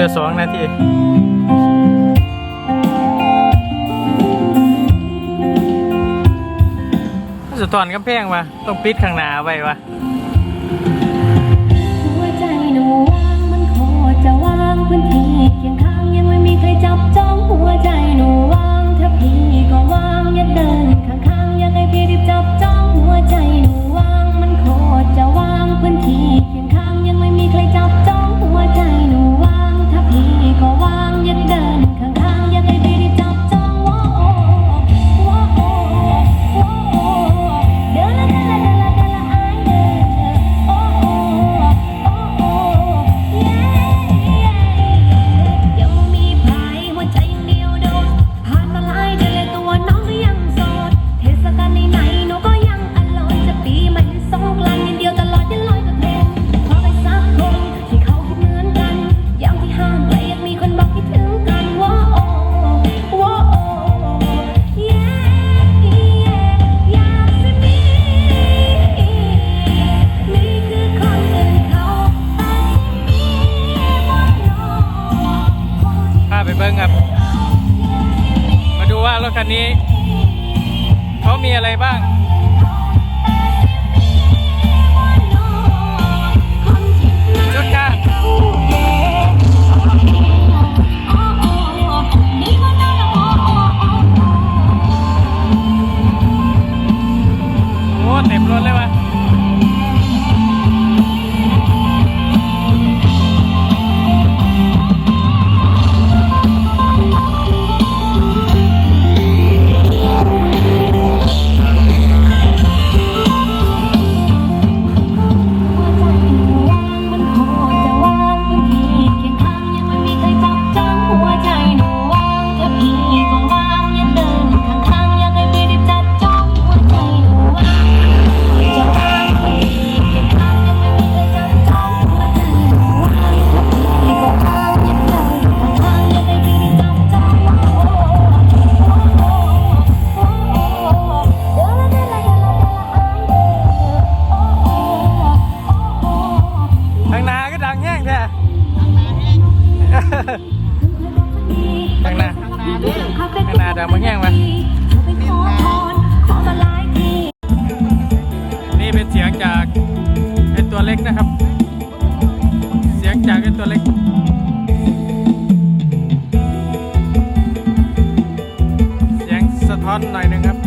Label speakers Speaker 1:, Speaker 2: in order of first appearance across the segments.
Speaker 1: เหลือสองนาทีสุดตอนกำแพงวะต้องปิดข้างหน้าไว้วะ
Speaker 2: หัวใจหนูว่างมันโคตรจะว่างพื้นที่เคียงข้างยังไม่มีใครจับจ้องหัวใจหนูว่างถ้าพี่ก็ว่างอย่าเดิน คันนี้ เขามีอะไรบ้าง จามา
Speaker 1: แห้งไหมนี่เป็นเสียงจากไอตัวเล็กนะครับ เสียงจากไอตัวเล็กเสียงสะท้อนหน่อยนึงครับ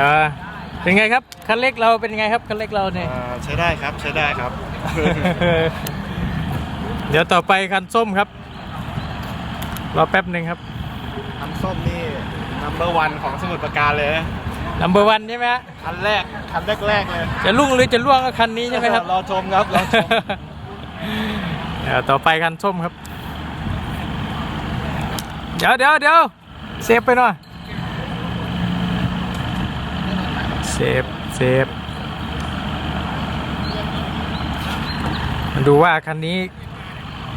Speaker 1: ออเป็นไงครับคันเล็กเราเป็นไงครับคันเล็กเราเนี่ย
Speaker 3: อ่าใช้ได้ครับใช้ได้ครับ
Speaker 1: เดี๋ยวต่อไปคันส้มครับ รอแป๊บหนึ่งครับ
Speaker 3: น้ำส้มนี่ number one ของสมุทรปราการเลยนะ
Speaker 1: นัมเบอร์วันใช่ไหมฮะ
Speaker 3: คันแรกคันแรกๆเลย
Speaker 1: จะลุ่งหรือจะล่วงก็คันนี้ใช่ไหมครับ
Speaker 3: รอชมครับรอชม
Speaker 1: เดี๋ยวต่อไปคันส้มครับ เดี๋ยวเดี๋ยวเดี๋ยวเซฟไปหน่อย เซฟเซฟมาดูว่าคันนี้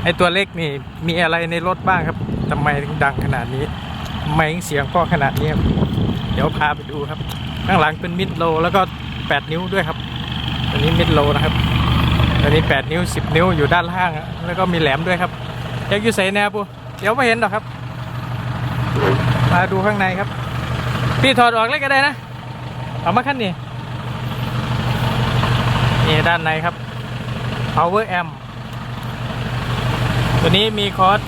Speaker 1: ไอตัวเล็กนี่ มีอะไรในรถบ้างครับทำไมถึงดังขนาดนี้ทำไมเสียงก็ขนาดนี้ครับเดี๋ยวพาไปดูครับ ข้างหลังเป็นมิดโลแล้วก็8นิ้วด้วยครับอันนี้มิดโลนะครับอันนี้8นิ้ว10นิ้วอยู่ด้านล่าง แล้วก็มีแหลมด้วยครับยักษ์อยู่ใส่แนวปูเดี๋ยวไม่เห็นหรอกครับ มาดูข้างในครับ พี่ถอดออกเลยก็ได้นะ เอามาขั้นนี้นี่ด้านในครับ power amp ตัวนี้มีคอร์ส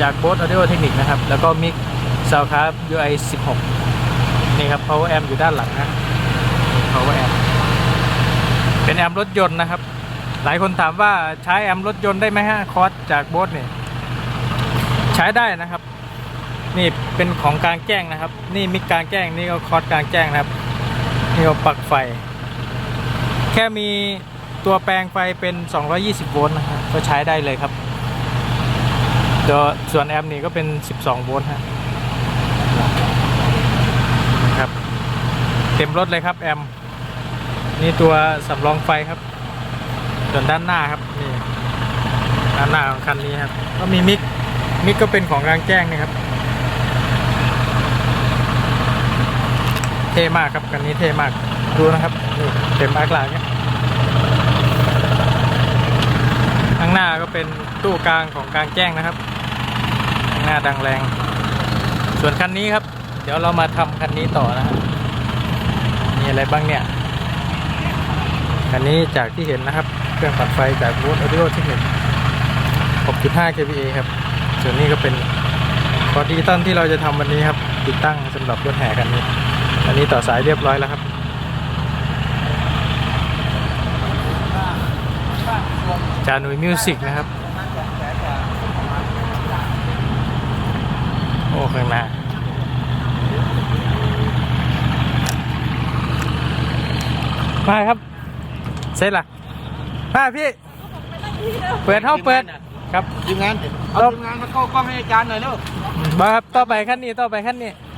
Speaker 1: จาก Bose Audio Technic นะครับ แล้วก็มิกซาวคาร์ UI 16 นี่ครับ power amp อยู่ด้านหลังนะ power amp เป็นแอมป์รถยนต์นะครับ หลายคนถามว่าใช้แอมป์รถยนต์ได้ไหมฮะคอร์สจากโบสเนี่ยใช้ได้นะครับ นี่เป็นของกลางแจ้งนะครับ นี่มิกกลางแจ้งนี่ก็คอร์สกลางแจ้งนะครับ นี่ก็ปลั๊กไฟ แค่มีตัวแปลงไฟเป็น 220 โวลต์นะครับก็ใช้ได้เลยครับตัวส่วนแอมป์นี่ก็เป็น 12 โวลต์ฮะนะครับ เต็มรถเลยครับแอมป์นี่ตัวสำรองไฟครับ ส่วนด้านหน้าครับนี่ด้านหน้าของคันนี้ครับ ก็มีมิกมิกก็เป็นของกลางแจ้งนะครับ เท่มากครับคันนี้เท่มากดูนะครับนี่เต็มอักลาเนี่ยข้างหน้าก็เป็นตู้กลางของกลางแจ้งนะครับข้างหน้าดังแรง ส่วนคันนี้ครับ เดี๋ยวเรามาทำคันนี้ต่อนะครับมีอะไรบ้างเนี่ยคันนี้จากที่เห็นนะครับ เครื่องปัดไฟจากวูดออดิโอเทคนิค6.5 kVA ครับ ส่วนนี้ก็เป็นคอร์ดิจิตอลที่เราจะทำวันนี้ครับ ติดตั้งสำหรับรถแห่คันนี้ อันนี้ต่อสายเรียบร้อยแล้วครับจานุยมิวสิกนะครับ โอ้ข้างหน้ามาครับ เสร็จละมาพี่ เปิดห้องเปิดครับ
Speaker 3: ทีมงาน เอาทีมงานมาเข้ากล้องให้อาจารย์หน่อยเร็ว
Speaker 1: มาครับ ต่อไปขั้นนี้ ต่อไปขั้นนี้
Speaker 3: เ